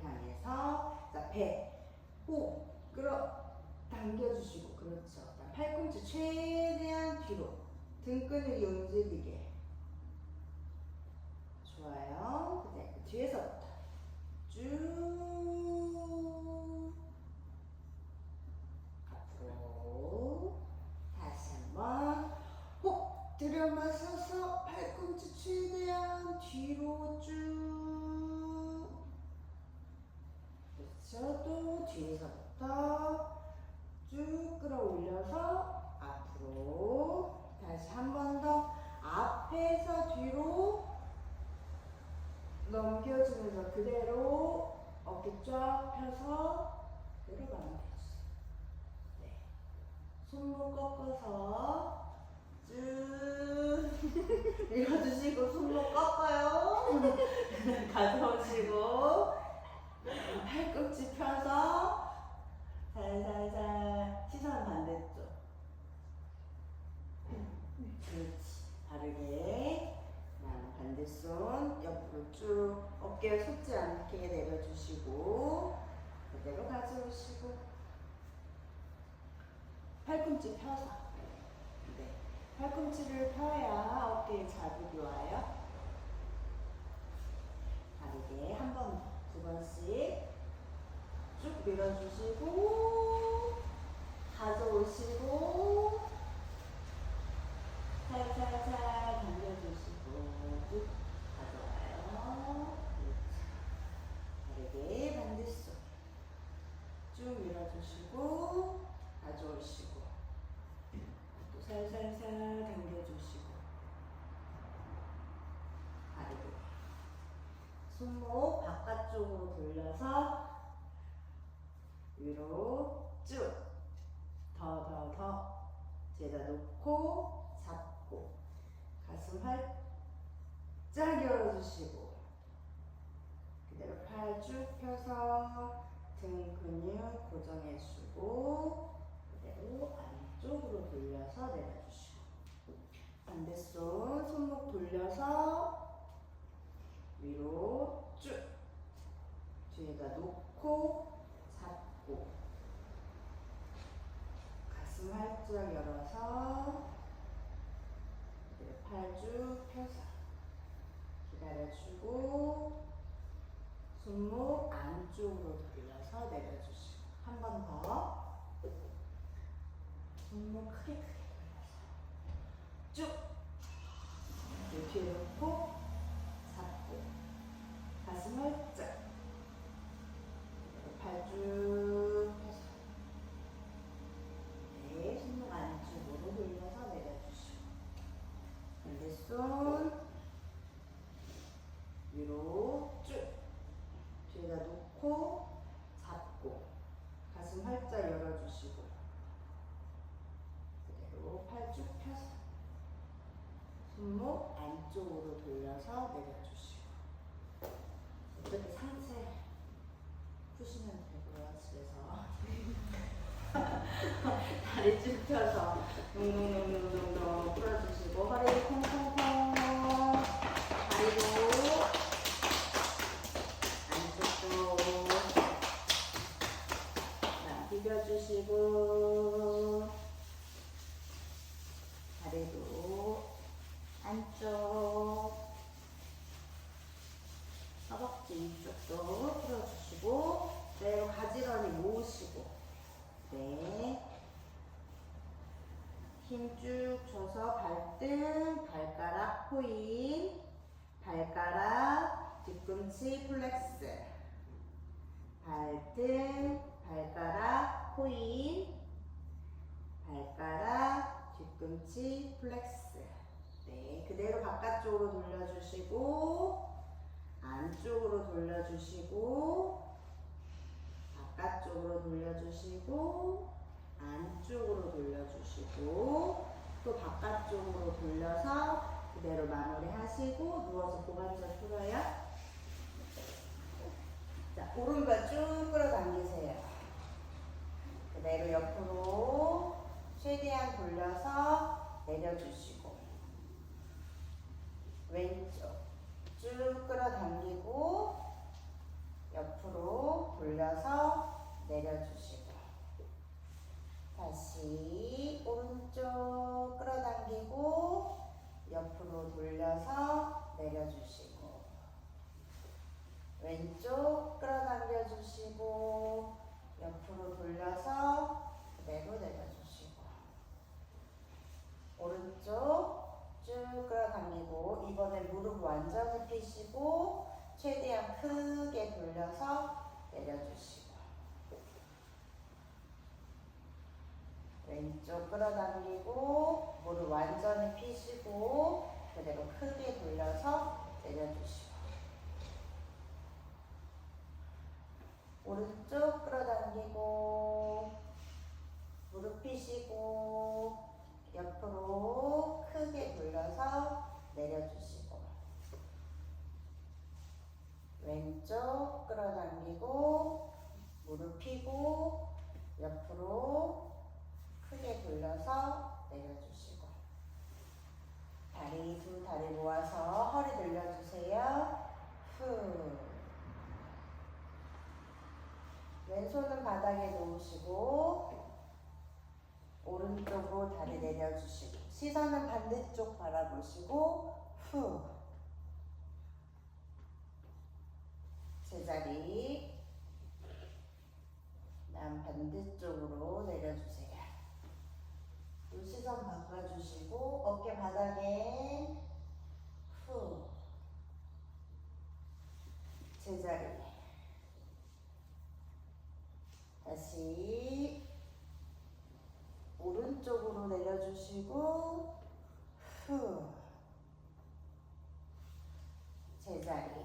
팔꿈치가 앞을 향해서 자 배 호 끌어 당겨주시고 그렇죠. 그다음 팔꿈치 최대한 뒤로 등끈을 움직이게 끌어올려서 앞으로 다시 한 번 더 앞에서 뒤로 넘겨주면서 그대로 어깨 쫙 펴서 내려가면 되죠. 네. 손목 꺾어서 쭉 밀어주시고 손목 꺾어요. 가져오시고 팔꿈치 펴서 살살살 시선 반대쪽. 그렇지. 바르게. 그다음 반대손 옆으로 쭉 어깨 솟지 않게 내려주시고 그대로 가져오시고 팔꿈치 펴서 네. 팔꿈치를 펴야 어깨에 자극이 와요. 바르게 한 번, 두 번씩 쭉 밀어주시고 가져오시고 살살살 당겨주시고 쭉 가져와요. 그렇지. 바르게 반대손 쭉 밀어주시고 가져오시고 또 살살살 당겨주시고 바르게 손목 바깥쪽으로 돌려서 위로 쭉 더 더 더 제다 놓고 잡고 가슴 활짝 열어주시고 그대로 팔 쭉 펴서 등 근육 고정해주고 그대로 안쪽으로 돌려서 내려주시고 반대손 돌려서 위로 쭉 뒤에다 놓고 잡고 가슴 활짝 열어서 팔 쭉 펴서 기다려주고 손목 안쪽으로 돌려서 내려주시고 한 번 더 손목 크게 크게 돌려서 쭉 뒤에 놓고 잡고 가슴 활짝 팔쭉 펴서 네, 손목 안쪽으로 돌려서 내려주시고 반대손 위로 쭉 뒤에다 놓고 잡고 가슴 활짝 열어주시고 그대로 팔 쭉 펴서 손목 안쪽으로 돌려서 내려주시고 이렇게 상체 푸시면 되고요 집에서 쭉 펴서 둥둥둥둥둥둥 풀어주시고 허리 콩콩콩. 다리도 안쪽도. 비벼주시고 힘 쭉 줘서 발가락 포인, 발가락, 뒤꿈치 플렉스. 발등, 발가락 포인, 발가락, 뒤꿈치 플렉스. 네, 그대로 바깥쪽으로 돌려주시고, 안쪽으로 돌려주시고, 바깥쪽으로 돌려주시고, 안쪽으로 돌려주시고, 또 바깥쪽으로 돌려서 그대로 마무리하시고, 누워서 고관절 풀어요. 자, 오른발 쭉 끌어당기세요. 그대로 옆으로 최대한 돌려서 내려주시고, 왼쪽 쭉 끌어당기고, 옆으로 돌려서 내려주시고, 다시 오른쪽 끌어당기고, 옆으로 돌려서 내려주시고, 왼쪽 끌어당겨 주시고 옆으로 돌려서 그대로 내려주시고 오른쪽 쭉 끌어당기고 이번에 무릎 완전히 펴시고 최대한 크게 돌려서 내려주시고 왼쪽 끌어당기고 무릎 완전히 펴시고 그대로 크게 돌려서 내려주시고. 오른쪽 끌어당기고 무릎 펴시고 옆으로 크게 돌려서 내려주시고 왼쪽 끌어당기고 무릎 펴고 옆으로 크게 돌려서 내려주시고 다리 두 다리 모아서 허리 늘려주세요. 후. 왼손은 바닥에 놓으시고 오른쪽으로 다리 내려주시고 시선은 반대쪽 바라보시고 후 제자리 난 반대쪽으로 내려주세요 또 시선 바꿔주시고 어깨 바닥에 후 제자리 다시 오른쪽으로 내려주시고 후 제자리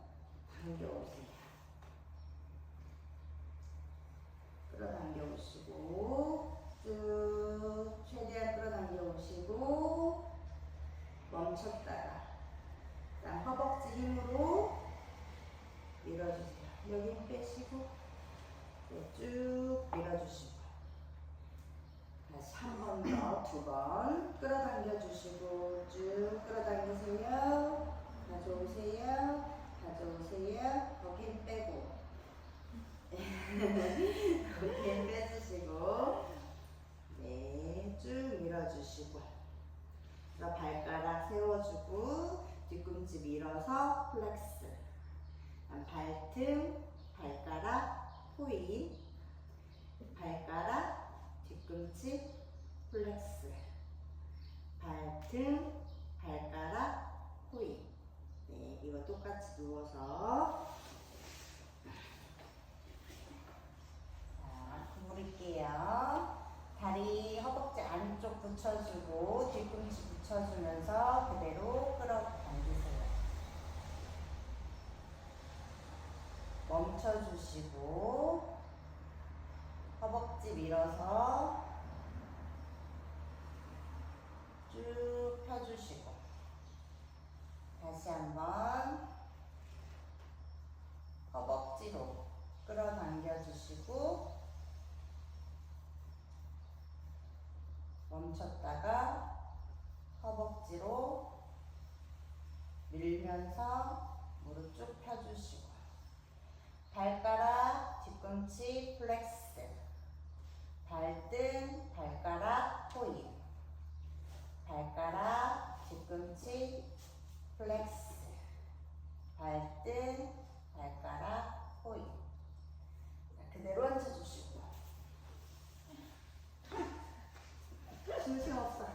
당겨오세요. 끌어당겨 오시고 쭉 최대한 끌어당겨 오시고 멈췄다가 그다음 허벅지 힘으로 밀어주세요. 여기 힘 빼시고 네, 쭉 밀어주시고 다시 한 번 더, 두 번 끌어당겨 주시고 쭉 끌어당기세요. 가져오세요. 가져오세요. 거기 힘 빼고 거기 힘 빼주시고 네, 쭉 밀어주시고 그래서 발가락 세워주고 뒤꿈치 밀어서 플렉스. 발등, 발가락, 포인. 발가락, 뒤꿈치, 플렉스. 발등, 발가락, 포인. 네, 이거 똑같이 누워서. 자, 구부릴게요 붙여주면서 그대로 끌어당기세요. 멈춰주시고 허벅지 밀어서 쭉 펴주시고 다시 한번 허벅지로 끌어당겨 주시고 멈췄다가 허벅지로 밀면서 무릎 쭉 펴주시고 발가락 뒤꿈치 플렉스. 발등 발가락 포인 발가락 뒤꿈치 플렉스. 발등 발가락 포인 자, 그대로 앉아주시고 심심없어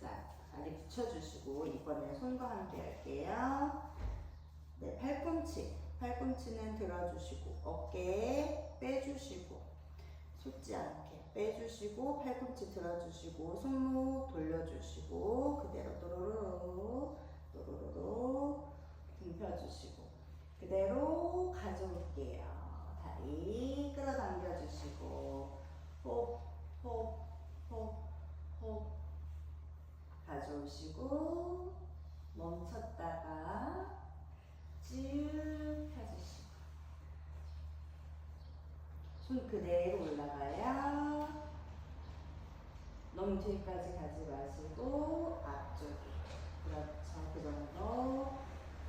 자 다리 붙여주시고 이번에 손과 함께 할게요 네 팔꿈치 팔꿈치는 들어주시고 어깨 빼주시고 솟지 않게 빼 주시고 팔꿈치 들어주시고 손목 돌려주시고 그대로 또로로로 또로로로 등 펴주시고 그대로 가져올게요 다리 끌어당겨 주시고 호호호호 가져오시고 멈췄다가 쭉 펴주시고 손 그대로 올라가요. 너무 뒤까지 가지 마시고 앞쪽에 그렇죠 그 정도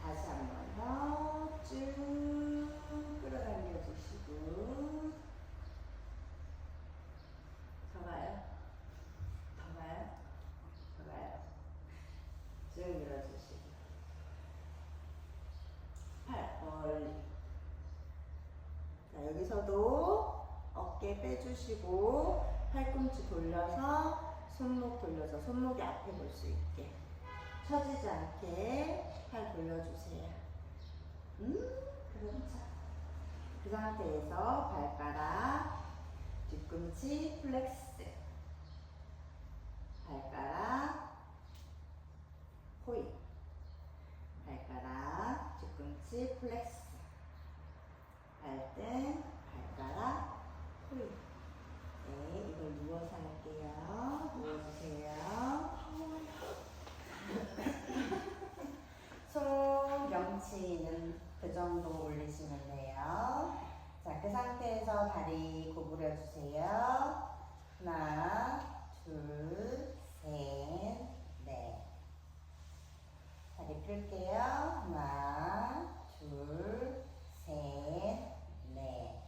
다시 한 번 더 쭉 끌어당겨 주시고 더 가요 더 가요 더 가요 쭉 밀어주시고 팔 멀리 자, 여기서도 어깨 빼주시고 팔꿈치 돌려서 손목 돌려서 손목이 앞에 볼 수 있게 처지지 않게 팔 돌려주세요. 음, 그렇죠. 그 상태에서 발가락, 뒤꿈치 플렉스, 발가락, 포인, 발가락, 뒤꿈치 플렉스, 발등, 발가락, 포인. 네, 이걸 누워서 할게요. 누워주세요. 손 명치는 그 정도 올리시면 돼요. 자, 그 상태에서 다리 구부려 주세요. 하나, 둘, 셋, 넷. 펼게요. 하나, 둘, 셋, 넷.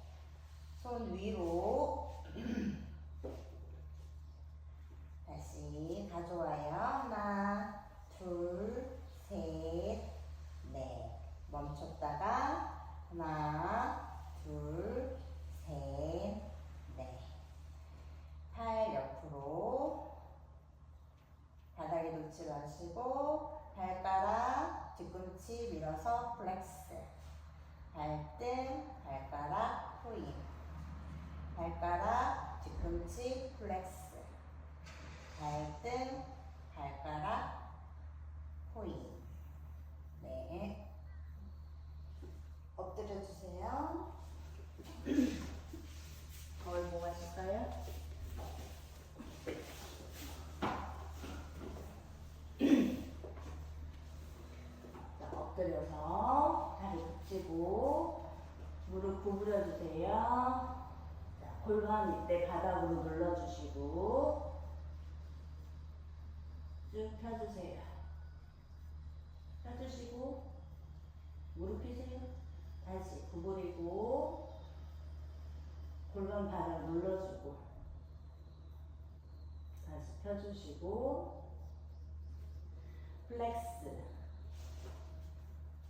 손 위로 다시 가져와요. 하나, 둘, 셋, 넷. 멈췄다가 하나, 둘, 셋, 넷. 팔 옆으로 바닥에 놓지 마시고 발가락 뒤꿈치 밀어서 플렉스. 발등, 포인. 발가락, 뒤꿈치, 플렉스. 발등, 발가락, 포인. 네. 엎드려 주세요. 거울 뭐 하실까요? 자, 엎드려서 다리 붙이고 구부려 주세요. 자, 골반 이때 바닥으로 눌러주시고 쭉 펴주세요. 펴주시고 무릎 펴세요. 다시 구부리고 골반 바닥 눌러주고 다시 펴주시고 플렉스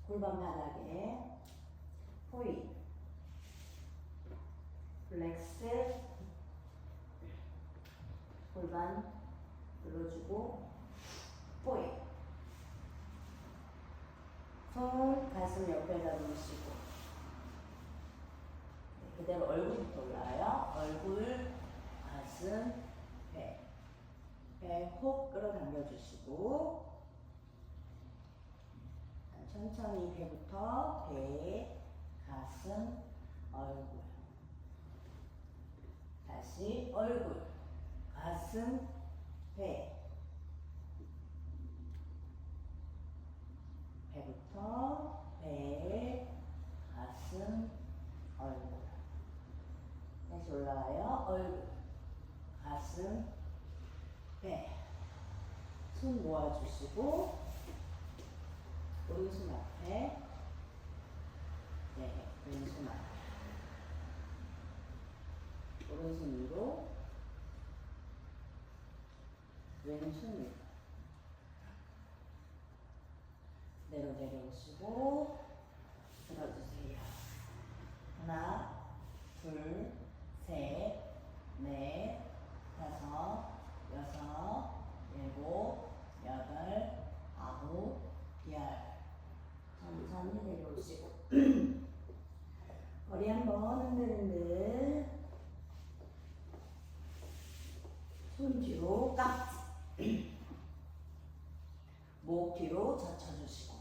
골반 바닥에 포인 플렉스 골반 눌러주고 포인 손 가슴 옆에다 놓으시고. 네, 그대로 얼굴부터 올라와요. 얼굴 가슴 배. 호 끌어당겨 주시고. 천천히 배부터 배, 가슴, 얼굴. 다시 얼굴, 가슴, 배 배부터 배, 가슴, 얼굴. 다시 올라와요. 얼굴, 가슴, 배. 손 모아주시고 오른손 앞에 네, 왼손 앞에. 오른손 위로 왼손 위로 내려 내려오시고 들어주세요. 하나 둘 셋 넷 다섯 여섯 일곱 여덟 아홉 열 천천히 내려오시고 머리 한번 흔들흔들 손 뒤로 깍지 목 뒤로 젖혀주시고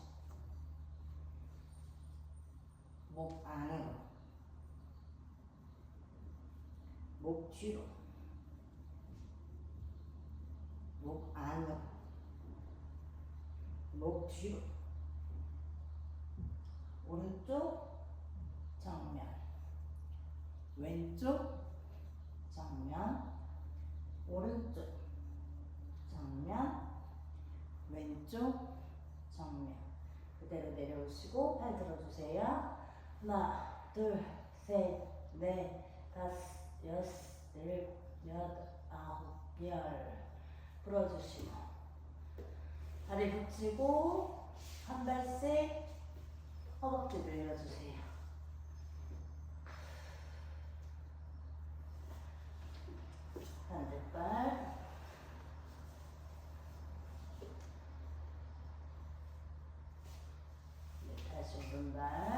목 안으로 목 뒤로. 목 안으로. 목 뒤로. 오른쪽 정면. 왼쪽 정면. 오른쪽 정면. 왼쪽 정면. 그대로 내려오시고 팔 들어주세요. 하나 둘 셋 넷 다섯 여섯 일곱 여덟 아홉 열 불어주시고 다리 붙이고 한 발씩 허벅지 늘려주세요. 반대발 네, 다시 오른발